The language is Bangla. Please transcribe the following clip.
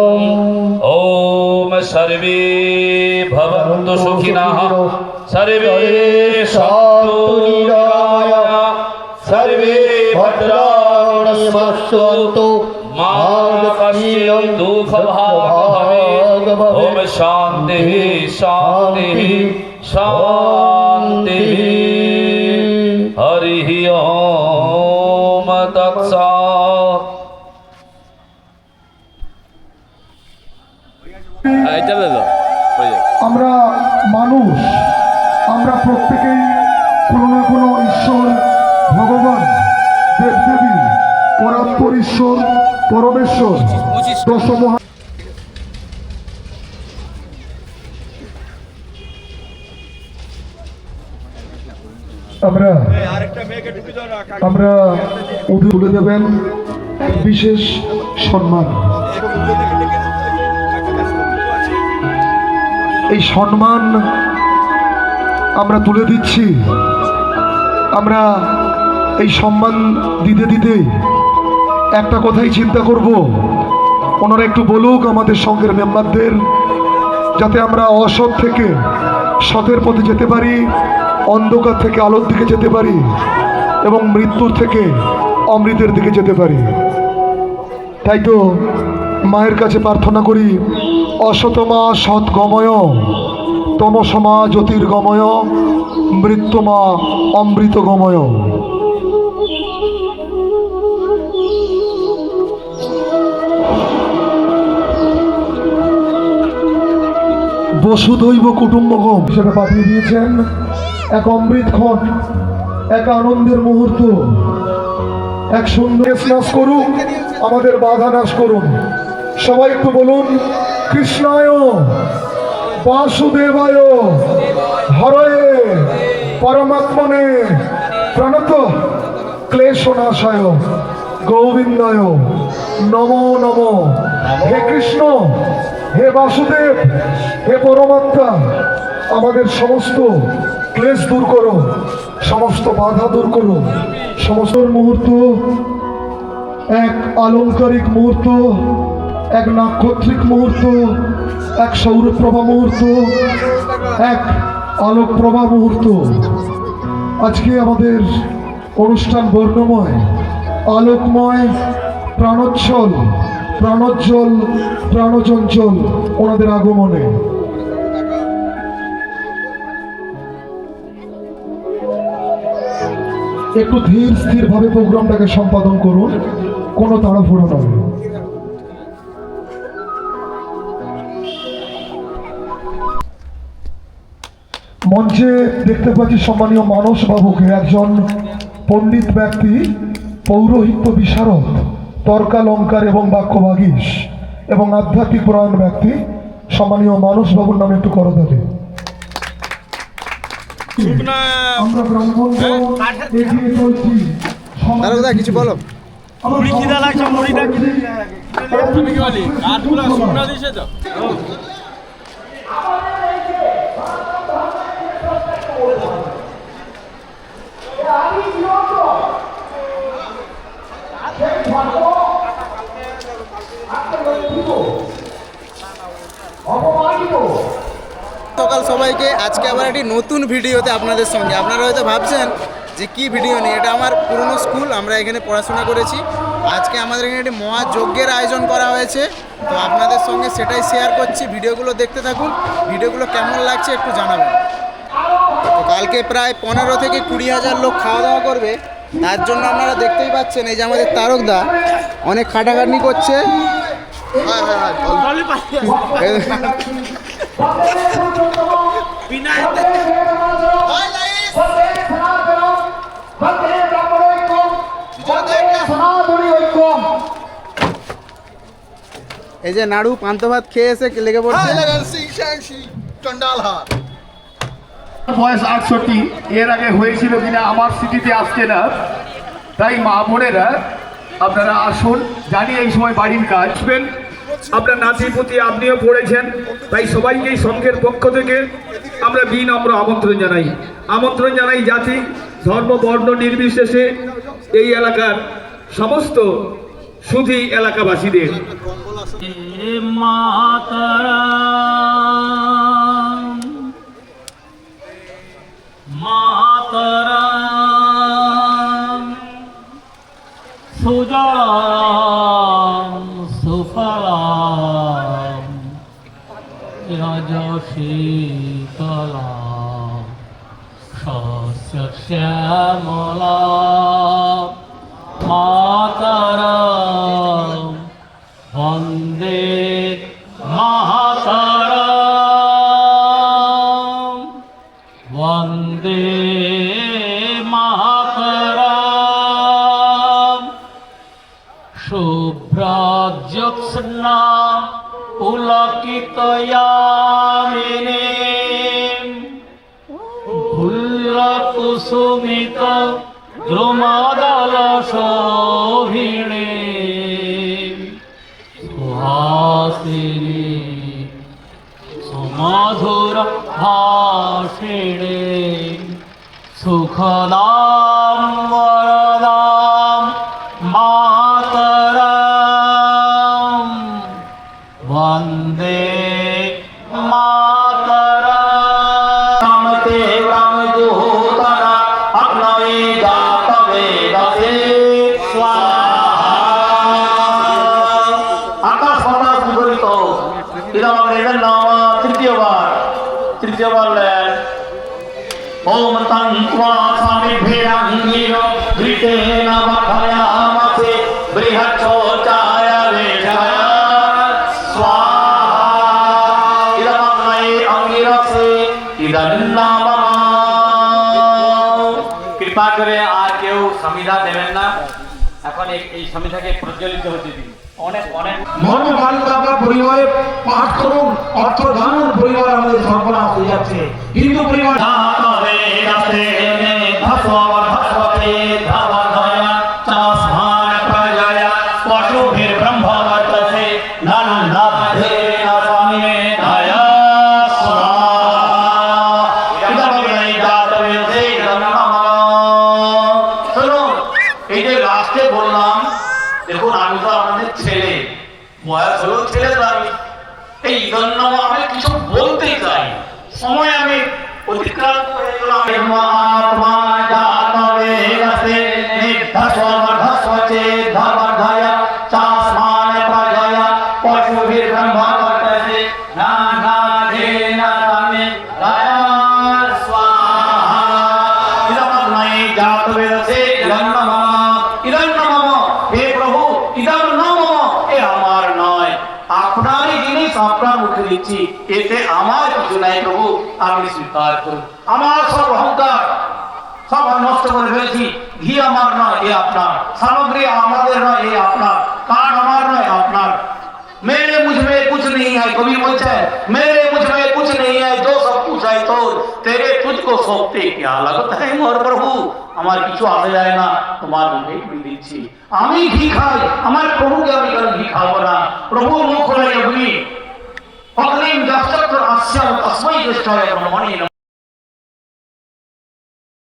ॐ सर्वे भवन्तु सुखिनः। सर्वे सन्तु निरामयाः सर्वे भद्राणि पश्यन्तु मा कश्चित् दुःखभाग् भवेत् ॐ शान्तिः शान्तिः। शान्तिः। হয়ে যাবে আমরা মানুষ আমরা প্রত্যেকেই কোনো না কোনো ঈশ্বর ভগবান দেবদেবী পরাৎপর ঈশ্বর পরমেশ্বর দশমহা আমরা আমরা তুলে দেবেন বিশেষ সম্মান। এই সম্মান আমরা তুলে দিচ্ছি। আমরা এই সম্মান দিতে দিতে একটা কথাই চিন্তা করব। ওনারা একটু বলুক আমাদের সঙ্গের মেম্বারদের, যাতে আমরা অসৎ থেকে সতের পথে যেতে পারি, অন্ধকার থেকে আলোর দিকে যেতে পারি, এবং মৃত্যুর থেকে অমৃতের দিকে যেতে পারি। তাই তো মায়ের কাছে প্রার্থনা করি অসতমা সৎগময় তমসমা জ্যোতির্গময়, মৃত্যুমা অমৃতগময়। বসুধৈব কুটুম্বকম। সেটা পাঠিয়ে দিয়েছেন। এক অমৃতক্ষণ এক আনন্দের মুহূর্ত। এক সুন্দর নাশ করুন, আমাদের বাধা নাশ করুন। সবাই একটু বলুন কৃষ্ণায় বাসুদেবায় হরয়ে পরমাত্মনে প্রণত ক্লেশনাশায় গোবিন্দায় নম নম। হে কৃষ্ণ, হে বাসুদেব, হে পরমাত্মা, আমাদের সমস্ত ক্লেশ দূর করো, সমস্ত বাধা দূর করো। সমস্ত মুহূর্ত, এক আলংকারিক মুহূর্ত এক নাক্ষত্রিক মুহূর্ত, এক সৌরপ্রভা মুহূর্ত, এক আলোকপ্রভা মুহূর্ত। আজকে আমাদের অনুষ্ঠান বর্ণময়, আলোকময়, প্রাণোচ্ছল, প্রাণোজ্জ্বল, প্রাণচঞ্চল ওনাদের আগমনে। একটু ধীর স্থির ভাবে প্রোগ্রামটাকে সম্পাদন করুন, কোনো তাড়াহুড়ো নয়। মঞ্চে দেখতে পাচ্ছি সম্মানীয় মানস বাবুকে একজন পণ্ডিত ব্যক্তি পৌরোহিত্য বিশারদ তর্কালঙ্কার এবং বাক্যবাগীশ এবং আধ্যাত্মিক পরায়ণ ব্যক্তি। সম্মানীয় মানস বাবুর নামে একটু করো তাদের আমরা এগিয়ে চলছি। কিছু বলো। মুড়ি খিদা লাগছে মুড়িটা আমি কি বলি কাঠগুলো শুকনো দিয়েছে তো সকাল সবাইকে, আজকে আবার একটি নতুন ভিডিওতে আপনাদের সঙ্গে। আপনারা হয়তো ভাবছেন যে কি ভিডিও নিয়ে? এটা আমার পুরনো স্কুল, আমরা এখানে পড়াশোনা করেছি। আজকে আমাদের এখানে একটি মহাযজ্ঞের আয়োজন করা হয়েছে। তো আপনাদের সঙ্গে সেটাই শেয়ার করছি। ভিডিওগুলো দেখতে থাকুন। ভিডিওগুলো কেমন লাগছে একটু জানাবেন। তো কালকে প্রায় পনেরো থেকে কুড়ি হাজার লোক খাওয়া দাওয়া করবে। তার জন্য আপনারা দেখতেই পাচ্ছেন, এই যে আমাদের তারকদা, অনেক খাটাখাটনি করছে। এই যে নাড়ু পান্ত ভাত খেয়ে এসে লেগে পড়ছে। বয়স আটষট্টি এর আগে হয়েছিল কিনা আমার স্মৃতিতে আসছে না। তাই মা বোনেরা আপনারা আসুন জানি এই সময় বাড়ির কাজ। আসবেন। আপনার নাতির প্রতি আপনিও পড়েছেন, তাই সবাইকে এই সংঘের পক্ষ থেকে আমরা বিনম্র আমন্ত্রণ জানাই। আমন্ত্রণ জানাই জাতি, ধর্ম, বর্ণ নির্বিশেষে এই এলাকার সমস্ত সুধী এলাকাবাসীদের। মাতারাম মাতারাম রজশীতলাম শস্য শ্যামলাম মাতারাম বন্দে মাতারাম বন্দে মাতারাম শুভ্রজ্যোৎস্না পুলকিতয়ামিনী ফুল্লকুসুমিত দ্রুমদল শোভিণী সুহাসিনী সুমধুর ভাষিণী সুখদাম তৃতীয়বার লেন ওম ধৃতেন বৃহচ্ছোচায় বেশায় স্বাহা। ইদমগ্নয়ে অঙ্গিরসে ইদন্নামম কৃপা করে আর কেউ সমিধা দেবেন না। এখন এই- সমিধাকে প্রজ্বলিত হতে দিন। অনেক অনেক মর্মকাল আপনার পরিবারে পাঠ করুন অর্থ দান পরিবার আমাদের সর্বনাশ হয়ে যাচ্ছে। হিন্দু পরিবার হয়ে দিচ্ছি এতে আমার কিছু নাই প্রভু আপনি স্বীকার করুন আমার সব অহংকার সব আমি নষ্ট করে ফেলেছি ঘি আমার নয় এ আপনার সামগ্রী আমাদের নয় এ আপনার কাঠ আমার নয় আপনার मेरे मुझ में कुछ नहीं है कबीर बोलते हैं मेरे मुझ में कुछ नहीं है जो सब कुछ है तो तेरे तुझको सौंपते क्या लगत है मोर प्रभु আমার কিছু আসে যায় না তোমার মুখে ঘি দিচ্ছি আমি ঘি খাই আমার প্রভুকে আমি কেন ঘি খাবো না প্রভু মুখ হলে অগ্নি অগ্নিম যাশ্চক্র আসছে জ্যেষ্ঠ ব্রহ্মণী নমঃ।